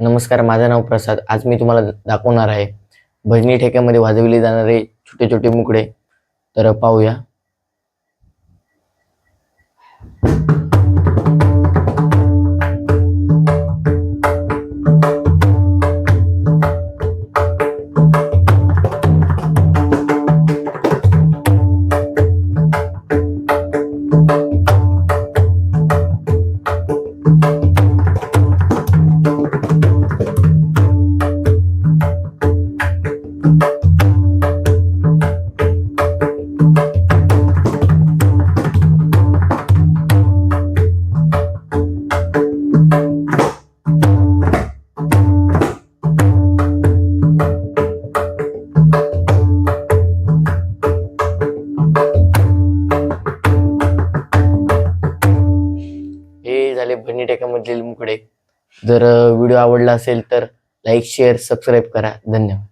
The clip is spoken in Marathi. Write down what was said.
नमस्कार माझं नाव प्रसाद. आज मी तुम्हाला दाखवणार आहे. भजनी ठेक्यामध्ये वाजविले जाणारे छोटे छोटे मुकडे. तर पाहूया. झाले भजनी टेकामधील मुकडे. जर व्हिडिओ आवडला असेल तर लाईक शेअर सबस्क्राईब करा. धन्यवाद.